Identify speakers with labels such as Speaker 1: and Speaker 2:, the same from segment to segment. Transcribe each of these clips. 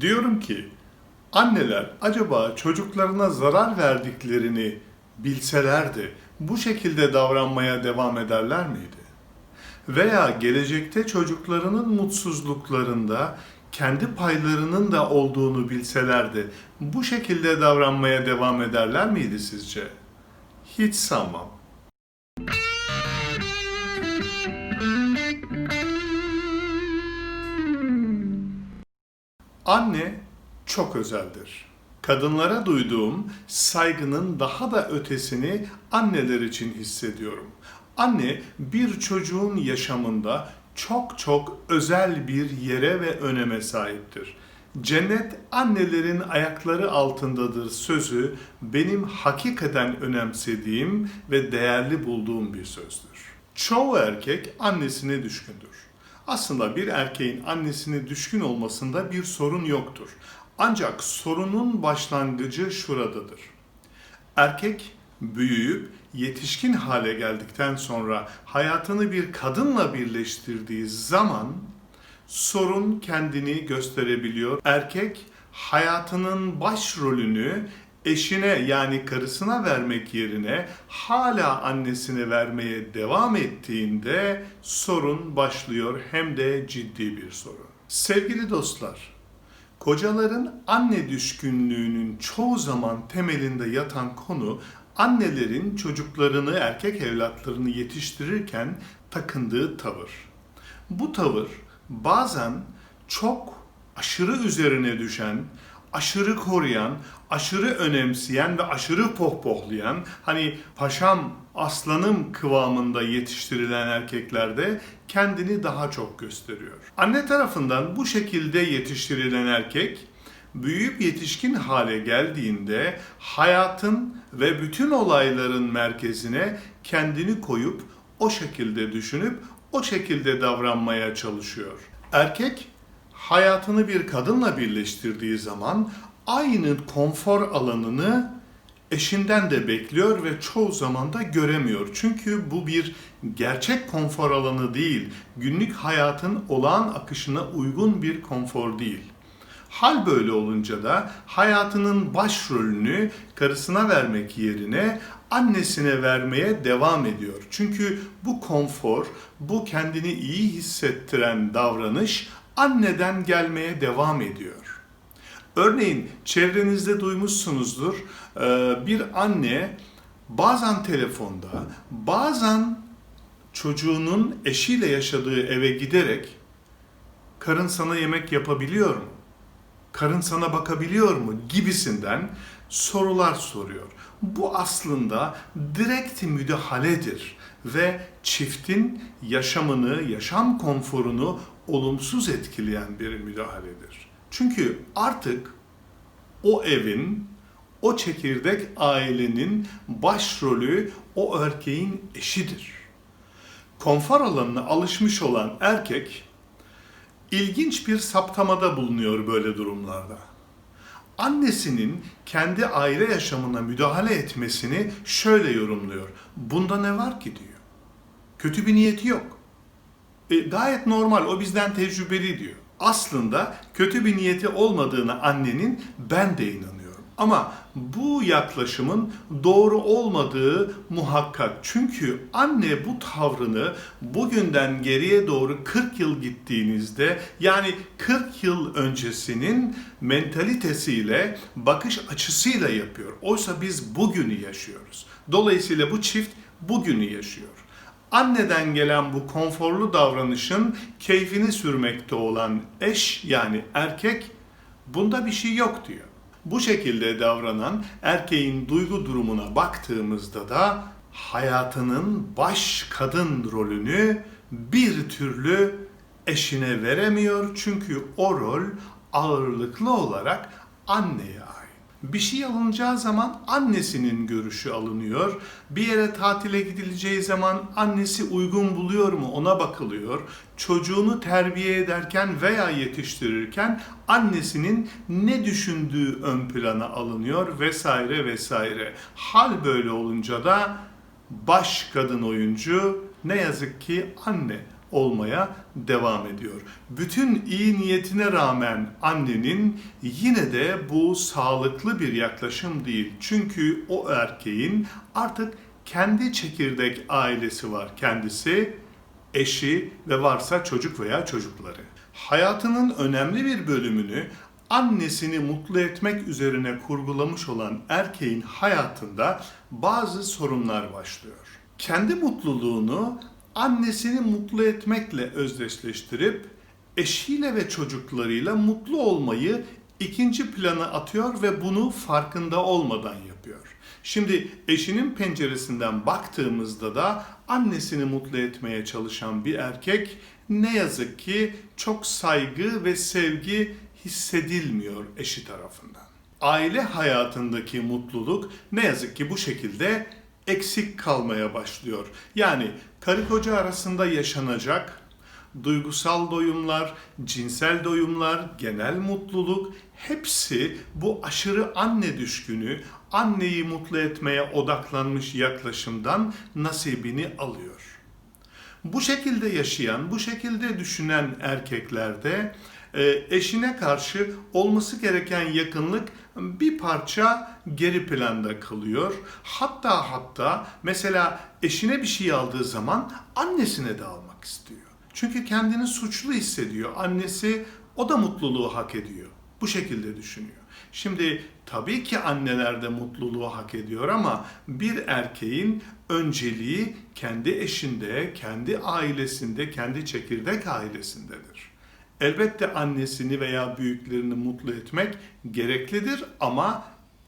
Speaker 1: Diyorum ki anneler acaba çocuklarına zarar verdiklerini bilselerdi bu şekilde davranmaya devam ederler miydi? Veya gelecekte çocuklarının mutsuzluklarında kendi paylarının da olduğunu bilselerdi bu şekilde davranmaya devam ederler miydi sizce? Hiç sanmam. Anne çok özeldir. Kadınlara duyduğum saygının daha da ötesini anneler için hissediyorum. Anne bir çocuğun yaşamında çok çok özel bir yere ve öneme sahiptir. Cennet annelerin ayakları altındadır sözü benim hakikaten önemsediğim ve değerli bulduğum bir sözdür. Çoğu erkek annesine düşkündür. Aslında bir erkeğin annesine düşkün olmasında bir sorun yoktur. Ancak sorunun başlangıcı şuradadır. Erkek büyüyüp yetişkin hale geldikten sonra hayatını bir kadınla birleştirdiği zaman sorun kendini gösterebiliyor. Erkek hayatının başrolünü eşine yani karısına vermek yerine hala annesine vermeye devam ettiğinde sorun başlıyor hem de ciddi bir sorun. Sevgili dostlar, kocaların anne düşkünlüğünün çoğu zaman temelinde yatan konu annelerin çocuklarını, erkek evlatlarını yetiştirirken takındığı tavır. Bu tavır bazen çok aşırı üzerine düşen, aşırı koruyan, aşırı önemseyen ve aşırı pohpohlayan, hani paşam, aslanım kıvamında yetiştirilen erkeklerde kendini daha çok gösteriyor. Anne tarafından bu şekilde yetiştirilen erkek büyüyüp yetişkin hale geldiğinde hayatın ve bütün olayların merkezine kendini koyup o şekilde düşünüp o şekilde davranmaya çalışıyor. Erkek hayatını bir kadınla birleştirdiği zaman aynı konfor alanını eşinden de bekliyor ve çoğu zaman da göremiyor. Çünkü bu bir gerçek konfor alanı değil. Günlük hayatın olağan akışına uygun bir konfor değil. Hal böyle olunca da hayatının başrolünü karısına vermek yerine annesine vermeye devam ediyor. Çünkü bu konfor, bu kendini iyi hissettiren davranış anneden gelmeye devam ediyor. Örneğin çevrenizde duymuşsunuzdur e, bir anne bazen telefonda bazen çocuğunun eşiyle yaşadığı eve giderek karın sana yemek yapabiliyor mu? Karın sana bakabiliyor mu? gibisinden sorular soruyor. Bu aslında direkt müdahaledir ve çiftin yaşamını, yaşam konforunu olumsuz etkileyen bir müdahaledir. Çünkü artık o evin, o çekirdek ailenin başrolü o erkeğin eşidir. Konfor alanına alışmış olan erkek ilginç bir saptamada bulunuyor böyle durumlarda. Annesinin kendi aile yaşamına müdahale etmesini şöyle yorumluyor. Bunda ne var ki diyor. Kötü bir niyeti yok. E, gayet normal, o bizden tecrübeli diyor. Aslında kötü bir niyeti olmadığını annenin ben de inanıyorum. Ama bu yaklaşımın doğru olmadığı muhakkak. Çünkü anne bu tavrını bugünden geriye doğru 40 yıl gittiğinizde yani 40 yıl öncesinin mentalitesiyle, bakış açısıyla yapıyor. Oysa biz bugünü yaşıyoruz. Dolayısıyla bu çift bugünü yaşıyor. Anneden gelen bu konforlu davranışın keyfini sürmekte olan eş yani erkek bunda bir şey yok diyor. Bu şekilde davranan erkeğin duygu durumuna baktığımızda da hayatının baş kadın rolünü bir türlü eşine veremiyor. Çünkü o rol ağırlıklı olarak anneye ait. Bir şey alınacağı zaman annesinin görüşü alınıyor. Bir yere tatile gidileceği zaman annesi uygun buluyor mu ona bakılıyor. Çocuğunu terbiye ederken veya yetiştirirken annesinin ne düşündüğü ön plana alınıyor vesaire vesaire. Hal böyle olunca da baş kadın oyuncu ne yazık ki anne olmaya devam ediyor. Bütün iyi niyetine rağmen annenin yine de bu sağlıklı bir yaklaşım değil. Çünkü o erkeğin artık kendi çekirdek ailesi var. Kendisi, eşi ve varsa çocuk veya çocukları. Hayatının önemli bir bölümünü annesini mutlu etmek üzerine kurgulamış olan erkeğin hayatında bazı sorunlar başlıyor. Kendi mutluluğunu annesini mutlu etmekle özdeşleştirip eşiyle ve çocuklarıyla mutlu olmayı ikinci plana atıyor ve bunu farkında olmadan yapıyor. Şimdi eşinin penceresinden baktığımızda da annesini mutlu etmeye çalışan bir erkek ne yazık ki çok saygı ve sevgi hissedilmiyor eşi tarafından. Aile hayatındaki mutluluk ne yazık ki bu şekilde eksik kalmaya başlıyor. Yani karı koca arasında yaşanacak duygusal doyumlar, cinsel doyumlar, genel mutluluk hepsi bu aşırı anne düşkünü, anneyi mutlu etmeye odaklanmış yaklaşımdan nasibini alıyor. Bu şekilde yaşayan, bu şekilde düşünen erkeklerde e, eşine karşı olması gereken yakınlık bir parça geri planda kalıyor. Hatta hatta mesela eşine bir şey aldığı zaman annesine de almak istiyor. Çünkü kendini suçlu hissediyor. Annesi o da mutluluğu hak ediyor. Bu şekilde düşünüyor. Şimdi tabii ki anneler de mutluluğu hak ediyor ama bir erkeğin önceliği kendi eşinde, kendi ailesinde, kendi çekirdek ailesindedir. Elbette annesini veya büyüklerini mutlu etmek gereklidir ama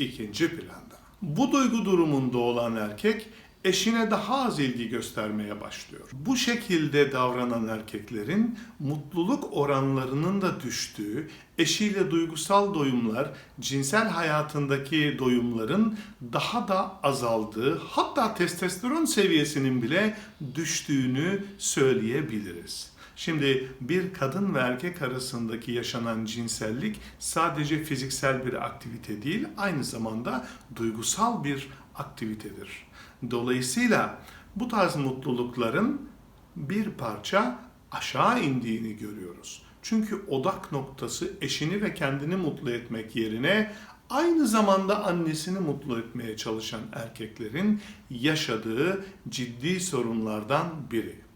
Speaker 1: ikinci planda. Bu duygu durumunda olan erkek eşine daha az ilgi göstermeye başlıyor. Bu şekilde davranan erkeklerin mutluluk oranlarının da düştüğü, eşiyle duygusal doyumlar, cinsel hayatındaki doyumların daha da azaldığı, hatta testosteron seviyesinin bile düştüğünü söyleyebiliriz. Şimdi bir kadın ve erkek arasındaki yaşanan cinsellik sadece fiziksel bir aktivite değil, aynı zamanda duygusal bir aktivitedir. Dolayısıyla bu tarz mutlulukların bir parça aşağı indiğini görüyoruz. Çünkü odak noktası eşini ve kendini mutlu etmek yerine aynı zamanda annesini mutlu etmeye çalışan erkeklerin yaşadığı ciddi sorunlardan biri.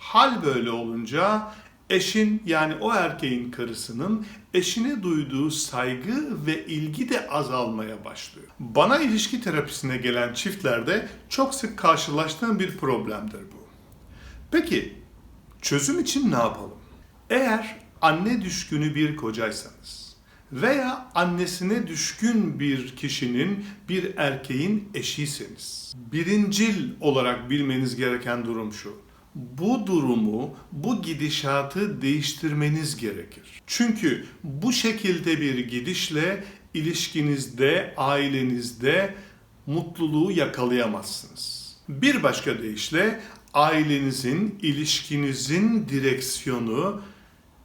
Speaker 1: Hal böyle olunca eşin yani o erkeğin karısının eşine duyduğu saygı ve ilgi de azalmaya başlıyor. Bana ilişki terapisine gelen çiftlerde çok sık karşılaştığım bir problemdir bu. Peki çözüm için ne yapalım? Eğer anne düşkünü bir kocaysanız veya annesine düşkün bir kişinin bir erkeğin eşiyseniz birincil olarak bilmeniz gereken durum şu bu durumu, bu gidişatı değiştirmeniz gerekir. Çünkü bu şekilde bir gidişle ilişkinizde, ailenizde mutluluğu yakalayamazsınız. Bir başka deyişle ailenizin, ilişkinizin direksiyonu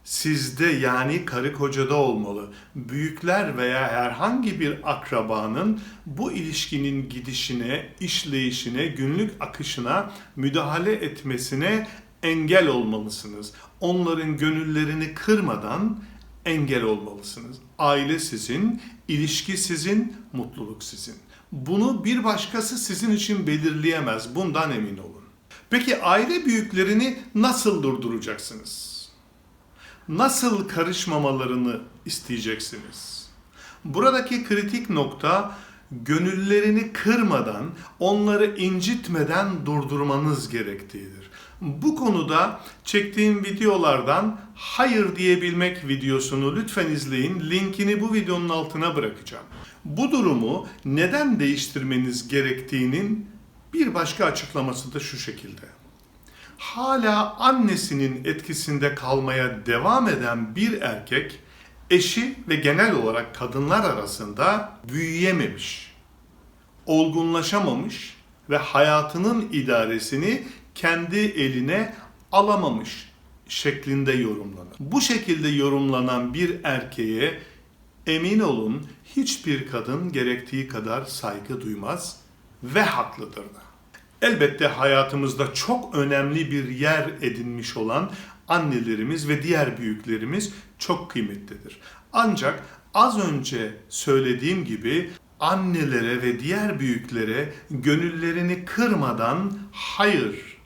Speaker 1: sizde yani karı kocada olmalı. Büyükler veya herhangi bir akrabanın bu ilişkinin gidişine, işleyişine, günlük akışına müdahale etmesine engel olmalısınız. Onların gönüllerini kırmadan engel olmalısınız. Aile sizin, ilişki sizin, mutluluk sizin. Bunu bir başkası sizin için belirleyemez. Bundan emin olun. Peki aile büyüklerini nasıl durduracaksınız? Nasıl karışmamalarını isteyeceksiniz. Buradaki kritik nokta gönüllerini kırmadan, onları incitmeden durdurmanız gerektiğidir. Bu konuda çektiğim videolardan hayır diyebilmek videosunu lütfen izleyin. Linkini bu videonun altına bırakacağım. Bu durumu neden değiştirmeniz gerektiğinin bir başka açıklaması da şu şekilde hala annesinin etkisinde kalmaya devam eden bir erkek eşi ve genel olarak kadınlar arasında büyüyememiş, olgunlaşamamış ve hayatının idaresini kendi eline alamamış şeklinde yorumlanır. Bu şekilde yorumlanan bir erkeğe emin olun hiçbir kadın gerektiği kadar saygı duymaz ve haklıdır da. Elbette hayatımızda çok önemli bir yer edinmiş olan annelerimiz ve diğer büyüklerimiz çok kıymetlidir. Ancak az önce söylediğim gibi annelere ve diğer büyüklere gönüllerini kırmadan hayır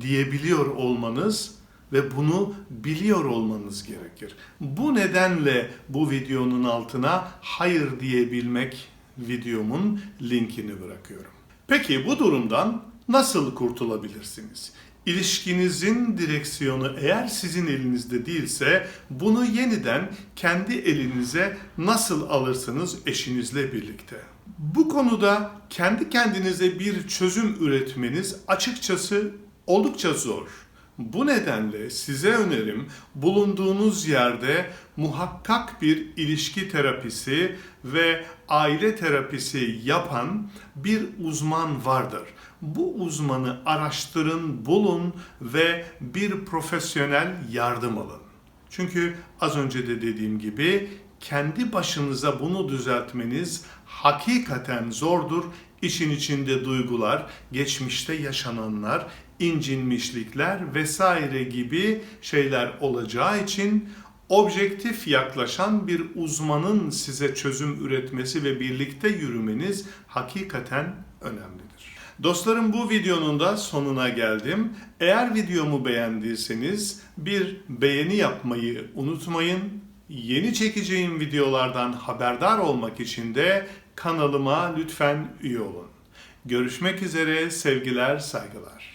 Speaker 1: diyebiliyor olmanız ve bunu biliyor olmanız gerekir. Bu nedenle bu videonun altına hayır diyebilmek videomun linkini bırakıyorum. Peki bu durumdan nasıl kurtulabilirsiniz? İlişkinizin direksiyonu eğer sizin elinizde değilse bunu yeniden kendi elinize nasıl alırsınız eşinizle birlikte? Bu konuda kendi kendinize bir çözüm üretmeniz açıkçası oldukça zor. Bu nedenle size önerim bulunduğunuz yerde muhakkak bir ilişki terapisi ve aile terapisi yapan bir uzman vardır. Bu uzmanı araştırın, bulun ve bir profesyonel yardım alın. Çünkü az önce de dediğim gibi kendi başınıza bunu düzeltmeniz hakikaten zordur. İşin içinde duygular, geçmişte yaşananlar, incinmişlikler vesaire gibi şeyler olacağı için objektif yaklaşan bir uzmanın size çözüm üretmesi ve birlikte yürümeniz hakikaten önemlidir. Dostlarım bu videonun da sonuna geldim. Eğer videomu beğendiyseniz bir beğeni yapmayı unutmayın. Yeni çekeceğim videolardan haberdar olmak için de kanalıma lütfen üye olun. Görüşmek üzere sevgiler, saygılar.